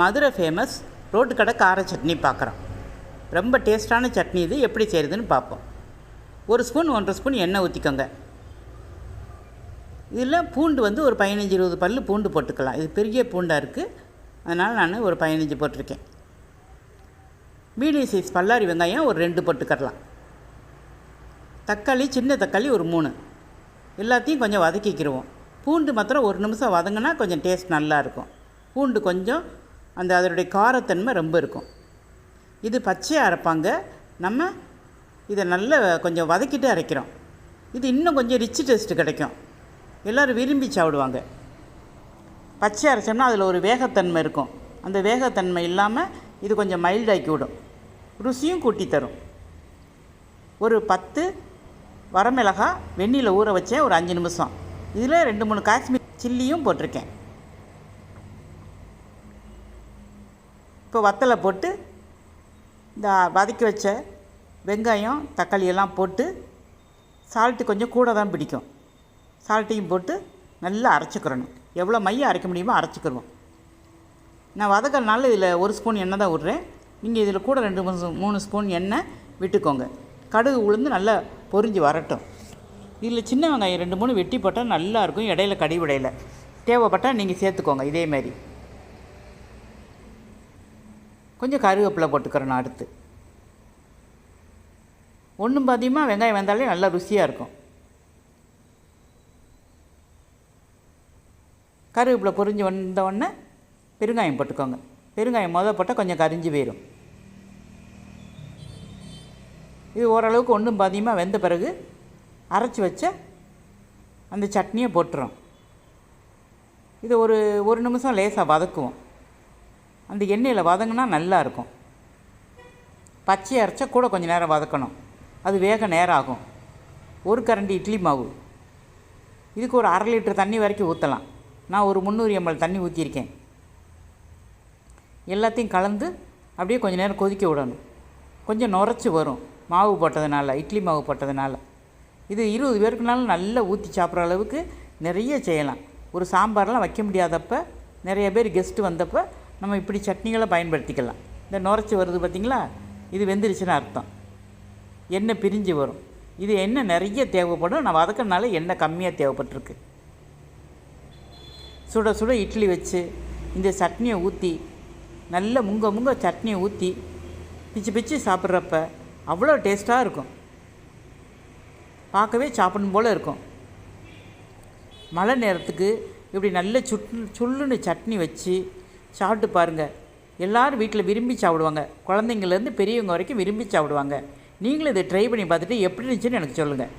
Madurai famous road கடை கார சட்னி பார்க்குறோம் ரொம்ப டேஸ்டான சட்னி இது எப்படி செய்கிறதுன்னு பார்ப்போம். ஒரு ஸ்பூன் ஒன்றரை ஸ்பூன் எண்ணெய் ஊற்றிக்கோங்க இதில் பூண்டு வந்து ஒரு பதினஞ்சு இருபது பல் பூண்டு போட்டுக்கலாம். இது பெரிய பூண்டாக இருக்குது அதனால் நான் ஒரு பதினஞ்சு போட்டிருக்கேன். மீடியம் சைஸ் பல்லாரி வெங்காயம் ஒரு ரெண்டு போட்டுக்கரலாம் தக்காளி சின்ன தக்காளி ஒரு மூணு. எல்லாத்தையும் கொஞ்சம் வதக்கிக்கிடுவோம் பூண்டு மாத்திரம் ஒரு நிமிஷம் வதங்கினா கொஞ்சம் டேஸ்ட் நல்லாயிருக்கும் பூண்டு கொஞ்சம் அந்த அதனுடைய காரத்தன்மை ரொம்ப இருக்கும். இது பச்சையாக அரைப்பாங்க. நம்ம இதை நல்லா கொஞ்சம் வதக்கிட்டு அரைக்கிறோம். இது இன்னும் கொஞ்சம் ரிச் டேஸ்ட்டு கிடைக்கும். எல்லோரும் விரும்பி சாப்பிடுவாங்க. பச்சை அரைச்சோம்னா அதில் ஒரு வேகத்தன்மை இருக்கும். அந்த வேகத்தன்மை இல்லாமல் இது கொஞ்சம் மைல்டாக்கி விடும். ருசியும் கூட்டி தரும். ஒரு பத்து வரமிளகா வெந்நியில் ஊற வச்சேன். ஒரு அஞ்சு நிமிஷம். இதில் ரெண்டு மூணு காஷ்மீர் சில்லியும் போட்டிருக்கேன். இப்போ வத்தலை போட்டு இந்த வதக்கி வச்ச வெங்காயம் தக்காளி எல்லாம் போட்டு சால்ட்டு கொஞ்சம் கூட தான் பிடிக்கும். சால்ட்டையும் போட்டு நல்லா அரைச்சிக்கிறணும். எவ்வளோ மையம் அரைக்க முடியுமோ அரைச்சிக்கிடுவோம் நான் வதக்கிறனால இதில் ஒரு ஸ்பூன் எண்ணெய் தான் விட்றேன். நீங்கள் இதில் கூட ரெண்டு மூணு மூணு ஸ்பூன் எண்ணெய் விட்டுக்கோங்க. கடுகு உளுந்து நல்லா பொறிஞ்சு வரட்டும். இதில் சின்ன வெங்காயம் ரெண்டு மூணு வெட்டி போட்டால் நல்லாயிருக்கும் இடையில கடி விடையில தேவைப்பட்டால் நீங்கள் சேர்த்துக்கோங்க. இதே மாதிரி. கொஞ்சம் கருவேப்பிலை போட்டுக்கிறேன் நான் அடுத்து. ஒன்றும் பாதியமாக வெங்காயம் வந்தாலே நல்லா ருசியாக இருக்கும். கருவேப்பிலை பொரிஞ்சு வந்த உடனே பெருங்காயம் போட்டுக்கோங்க. பெருங்காயம் மொதல் போட்டால் கொஞ்சம் கரிஞ்சு போயிடும் இது ஓரளவுக்கு ஒன்றும் பாதியமாக வெந்த பிறகு அரைச்சி வச்ச அந்த சட்னியை போட்டுரும் இது ஒரு ஒரு நிமிஷம் லேசாக வதக்குவோம். அந்த எண்ணெயில் வதங்கினா நல்லாயிருக்கும் பச்சை அரைச்சா கூட கொஞ்சம் நேரம் வதக்கணும். அது வேக நேரம் ஆகும் ஒரு கரண்டி இட்லி மாவு. இதுக்கு ஒரு அரை லிட்டர் தண்ணி வரைக்கும் ஊற்றலாம் நான் ஒரு முந்நூறு எம்எல் தண்ணி ஊற்றிருக்கேன் எல்லாத்தையும் கலந்து அப்படியே கொஞ்சம் நேரம் கொதிக்க விடணும். கொஞ்சம் நுரைச்சி வரும். மாவு போட்டதுனால இட்லி மாவு போட்டதுனால. இது இருபது பேருக்குனாலும் நல்லா ஊற்றி சாப்பிட்ற அளவுக்கு நிறைய செய்யலாம். ஒரு சாம்பார்லாம் வைக்க முடியாதப்ப நிறைய பேர் கெஸ்ட்டு வந்தப்போ நம்ம இப்படி சட்னிகளை பயன்படுத்திக்கலாம். இந்த நுரைச்சி வருது பார்த்திங்களா? இது வெந்துருச்சுன்னு அர்த்தம். எண்ணெய் பிரிஞ்சு வரும். இது எண்ணெய் நிறைய தேவைப்படும். நான் வதக்கறனால எண்ணெய் கம்மியாக தேவைப்பட்டிருக்கு. சுட சுட இட்லி வச்சு இந்த சட்னியை ஊற்றி நல்ல முங்க முங்க சட்னியை ஊற்றி பிச்சு பிச்சு சாப்பிட்றப்ப அவ்வளோ டேஸ்ட்டாக இருக்கும். பார்க்கவே சாப்பிடணும் போல் இருக்கும். மழை நேரத்துக்கு இப்படி நல்ல சுட்டு சுள்ளுன்னு சட்னி வச்சு சாப்பிட்டு பாருங்கள் எல்லோரும் வீட்டில் விரும்பி சாப்பிடுவாங்க. குழந்தைங்கள்லேருந்து பெரியவங்க வரைக்கும் விரும்பி சாப்பிடுவாங்க. நீங்களும் இதை ட்ரை பண்ணி பார்த்துட்டு எப்படி இருந்துச்சுன்னு எனக்கு சொல்லுங்கள்